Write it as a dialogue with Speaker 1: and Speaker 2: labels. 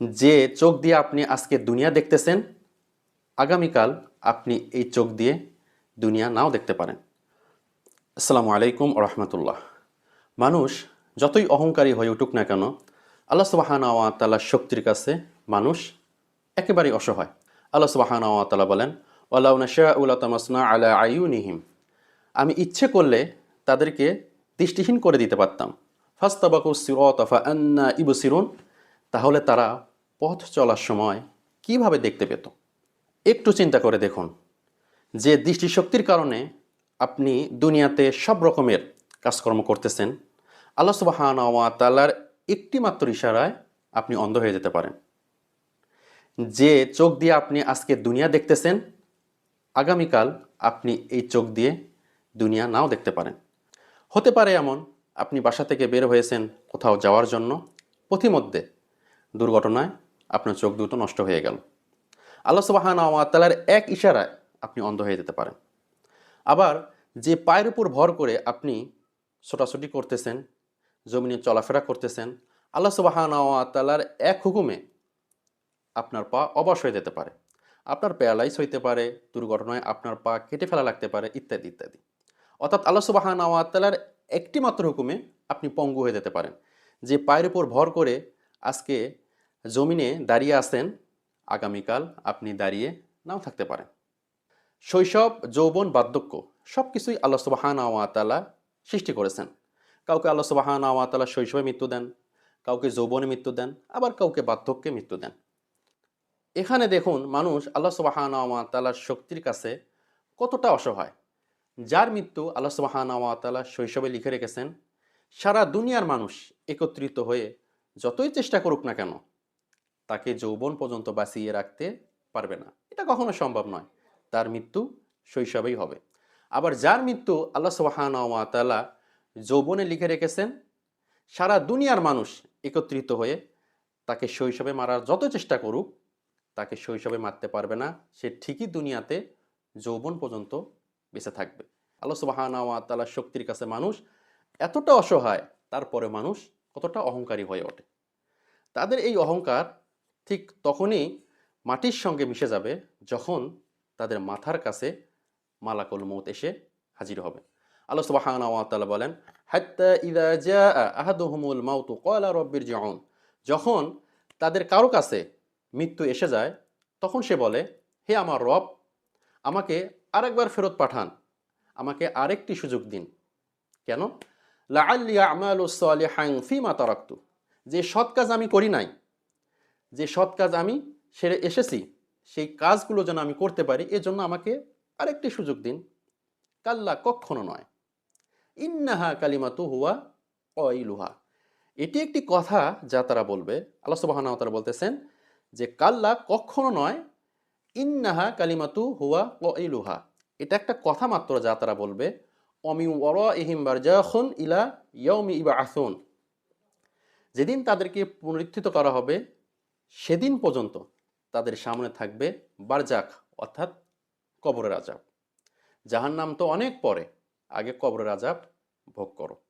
Speaker 1: যে চোখ দিয়ে আপনি আজকে দুনিয়া দেখতেছেন, আগামীকাল আপনি এই চোখ দিয়ে দুনিয়া নাও দেখতে পারেন। আসসালামু আলাইকুম রহমতুল্লাহ। মানুষ যতই অহংকারী হয়ে উঠুক না কেন, আল্লাহ সুবাহানা তাল্লাহ শক্তির কাছে মানুষ একেবারেই অসহায়। আল্লাহ সুবাহানা তালা বলেন ওয়াল্লাহ নাশা উল্লা তামাসনা আলা আইউনিহিম আমি ইচ্ছে করলে তাদেরকে দৃষ্টিহীন করে দিতে পারতাম। ফাস্তাবাকু সিরতফা আন্না ইবসিরুন। তাহলে তারা পথ চলার সময় কীভাবে দেখতে পেত? একটু চিন্তা করে দেখুন। যে দৃষ্টিশক্তির কারণে আপনি দুনিয়াতে সব রকমের কাজকর্ম করতেছেন, আল্লাহ সুবাহানা তাল্লার একটি মাত্র ইশারায় আপনি অন্ধ হয়ে যেতে পারেন। যে চোখ দিয়ে আপনি আজকে দুনিয়া দেখতেছেন, আগামীকাল আপনি এই চোখ দিয়ে দুনিয়া নাও দেখতে পারেন। হতে পারে এমন, আপনি বাসা থেকে বের হয়েছেন কোথাও যাওয়ার জন্য, পথিমধ্যে দুর্ঘটনায় আপনার চোখ দুটো নষ্ট হয়ে গেল। আল্লাহ সুবাহানার এক ইশারায় আপনি অন্ধ হয়ে যেতে পারেন। আবার যে পায়ের উপর ভর করে আপনি ছোটাছুটি করতেছেন জমিনে চলাফেরা করতেছেন, আল্লাহ সুবাহানার এক হুকুমে আপনার পা অবশ হয়ে যেতে পারে। আপনার প্যারালাইজ হইতে পারে, দুর্ঘটনায় আপনার পা কেটে ফেলা লাগতে পারে, ইত্যাদি ইত্যাদি। অর্থাৎ আল্লাহ সুবাহানার একটি মাত্র হুকুমে আপনি পঙ্গু হয়ে যেতে পারেন। যে পায়ের উপর ভর করে আজকে জমিনে দাঁড়িয়ে আছেন, আগামীকাল আপনি দাঁড়িয়ে নাও থাকতে পারেন। শৈশব, যৌবন, বার্ধক্য সব কিছুই আল্লাহ সুবাহান আওয়াতালা সৃষ্টি করেছেন। কাউকে আল্লাহ সুবাহান আওয়াতালা শৈশবে মৃত্যু দেন, কাউকে যৌবনে মৃত্যু দেন, আবার কাউকে বার্ধক্যে মৃত্যু দেন। এখানে দেখুন মানুষ আল্লাহ সুবাহান আওয়াতালার শক্তির কাছে কতটা অসহায়। যার মৃত্যু আল্লাহ সুবাহান আওয়াতালা শৈশবে লিখে রেখেছেন, সারা দুনিয়ার মানুষ একত্রিত হয়ে যতই চেষ্টা করুক না কেন তাকে যৌবন পর্যন্ত বাঁচিয়ে রাখতে পারবে না। এটা কখনো সম্ভব নয়। তার মৃত্যু শৈশবেই হবে। আবার যার মৃত্যু আল্লাহ সুবাহানতালা যৌবনে লিখে রেখেছেন, সারা দুনিয়ার মানুষ একত্রিত হয়ে তাকে শৈশবে মারার যত চেষ্টা করুক, তাকে শৈশবে মারতে পারবে না। সে ঠিকই দুনিয়াতে যৌবন পর্যন্ত বেঁচে থাকবে। আল্লাহ সুবাহানতালার শক্তির কাছে মানুষ এতটা অসহায় তারপরে মানুষ কতটা অহংকারী হয়ে ওঠে। তাদের এই অহংকার ঠিক তখনই মাটির সঙ্গে মিশে যাবে যখন তাদের মাথার কাছে মালাকুল মৌত এসে হাজির হবে। আল্লাহ সুবাহান বলেন, হাত্তা ইদা জা আহাদুহুমুল মাউতু কয়লা রব্বির জন যখন তাদের কারও কাছে মৃত্যু এসে যায়, তখন সে বলে, হে আমার রব, আমাকে আরেকবার ফেরত পাঠান। আমাকে আরেকটি সুযোগ দিন। কেন? লাআল্লিয়া আমালু সালিহান ফিমা তারাক্তু। যে সৎ কাজ আমি করি নাই যে সৎ কাজ আমি সেরে এসেছি, সেই কাজগুলো যেন আমি করতে পারি, এজন্য আমাকে আরেকটি সুযোগ দিন। কাল্লা কখনো নয়। ইন্নাহা কালিমাতু হুয়া অইলুহা এটি একটি কথা যা তারা বলবে। আল্লাহ সুবাহানা তারা বলতেছেন যে, কাল্লা কখনো নয়, ইন্নাহা কালিমাতু হুয়া অইলুহা এটা একটা কথা মাত্র যা তারা বলবে। অমি ওর ইহিম বারজাখন ইলা ইয়মি ইবা আসুন যেদিন তাদেরকে পুনরুত্থিত করা হবে সেদিন পর্যন্ত তাদের সামনে থাকবে বারজাক, অর্থাৎ কবরের আজাব। জাহান নাম তো অনেক পরে, আগে কবরের আজাব ভোগ করো।